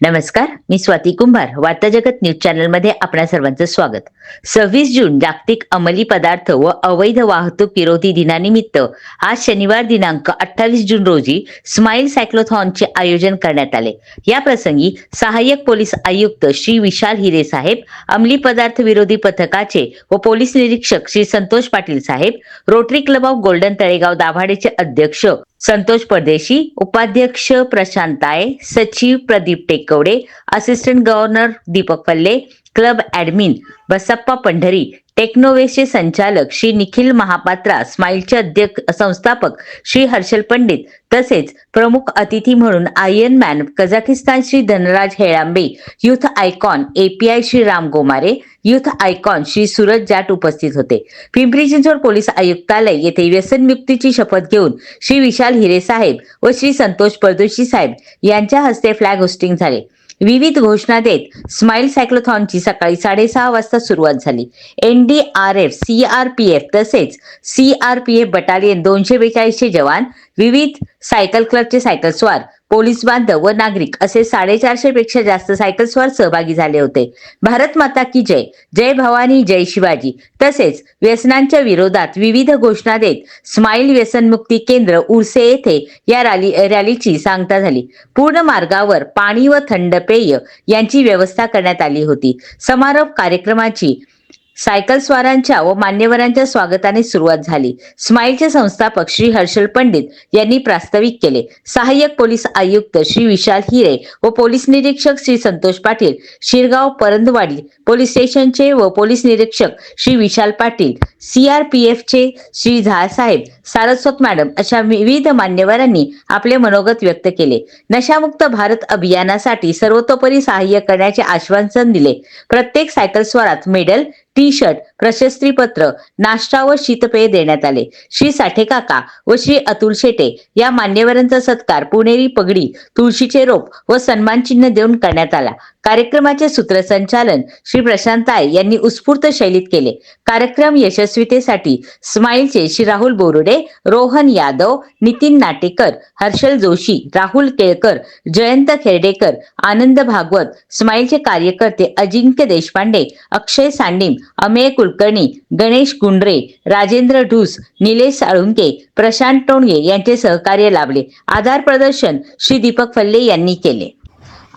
नमस्कार मी स्वाती कुंभार वार्ता जगत न्यूज चॅनलमध्ये आपणा सर्वांचं स्वागत. सव्वीस जून जागतिक अंमली पदार्थ व अवैध वाहतूक विरोधी दिनानिमित्त आज शनिवार दिनांक अठ्ठावीस जून रोजी स्माईल सायक्लोथॉनचे आयोजन करण्यात आले. या प्रसंगी सहाय्यक पोलीस आयुक्त श्री विशाल हिरे साहेब अंमली पदार्थ विरोधी पथकाचे व पोलीस निरीक्षक श्री संतोष पाटील साहेब rotary club of golden Talegaon दाभाडेचे अध्यक्ष संतोष परदेशी उपाध्यक्ष प्रशांत ताये सचिव Pradeep Tekwade assistant governor Deepak Palle club admin Basappa Pandhari टेक्नोवेसचे संचालक श्री निखिल महापात्रा स्माईलचे अध्यक्ष संस्थापक श्री हर्षल पंडित तसेच प्रमुख अतिथी म्हणून iron man Kazakhstan Shri Dhanraj Helambe youth icon API Shri Ram Gomare youth icon Shri Suraj Jat उपस्थित होते. पिंपरी चिंचवड पोलीस आयुक्तालय येथे व्यसनमुक्तीची शपथ घेऊन श्री विशाल हिरे साहेब व श्री संतोष परदोशी साहेब यांच्या हस्ते फ्लॅग होस्टिंग झाले. विविध घोषणा देत स्माईल सायक्लोथॉनची सकाळी साडेसहा वाजता सुरुवात झाली. एनडीआरएफ सीआरपीएफ तसेच सीआरपीएफ बटालियन दोनशे बेचाळीसचे जवान विविध सायकल क्लबचे सायकल स्वार पोलीस बांधव व नागरिक असे साडेचारशे पेक्षा जास्त सायकल्सवर सहभागी झाले होते. भारत माता की जय. जय भवानी जय शिवाजी. तसेच व्यसनांच्या विरोधात विविध घोषणा देत स्माईल व्यसनमुक्ती केंद्र उर्से येथे या रॅली रॅलीची सांगता झाली. पूर्ण मार्गावर पाणी व थंड पेय यांची व्यवस्था करण्यात आली होती. समारोप कार्यक्रमाची सायकल स्वारांच्या व मान्यवरांच्या स्वागताने सुरुवात झाली. स्माईलचे संस्थापक श्री हर्षल पंडित यांनी प्रास्ताविक केले. सहाय्यक पोलीस आयुक्त श्री विशाल हिरे व पोलीस निरीक्षक श्री संतोष पाटील शिरगाव परंदवाडी पोलीस स्टेशनचे व पोलीस निरीक्षक श्री विशाल पाटील सीआरपीएफचे श्री झासाहेब सारस्वत मॅडम अशा विविध मान्यवरांनी आपले मनोगत व्यक्त केले. नशामुक्त भारत अभियानासाठी सर्वतोपरी सहाय्य करण्याचे आश्वासन दिले. प्रत्येक सायकल स्वारात मेडल टी शर्ट प्रशस्ती पत्र नाश्ता व शीतपेय देण्यात आले. श्री साठे काका व श्री अतुल शेटे या मान्यवरांचा सत्कार पुणेरी पगडी तुळशीचे रोप व सन्मान चिन्ह देऊन करण्यात आला. कार्यक्रमाचे सूत्रसंचालन श्री प्रशांत आय यांनी उत्स्फूर्त शैलीत केले. कार्यक्रम यशस्वीतेसाठी स्माईलचे श्री राहुल बोरुडे रोहन यादव नितीन नाटेकर हर्षल जोशी राहुल केळकर जयंत खेर्डेकर आनंद भागवत स्माईलचे कार्यकर्ते अजिंक्य देशपांडे अक्षय सांडिम अमेय कुलकर्णी गणेश गुंडरे राजेंद्र ढूस निलेश साळुंके प्रशांत टोणगे यांचे सहकार्य लाभले. आधार प्रदर्शन श्री दीपक फल्ले यांनी केले.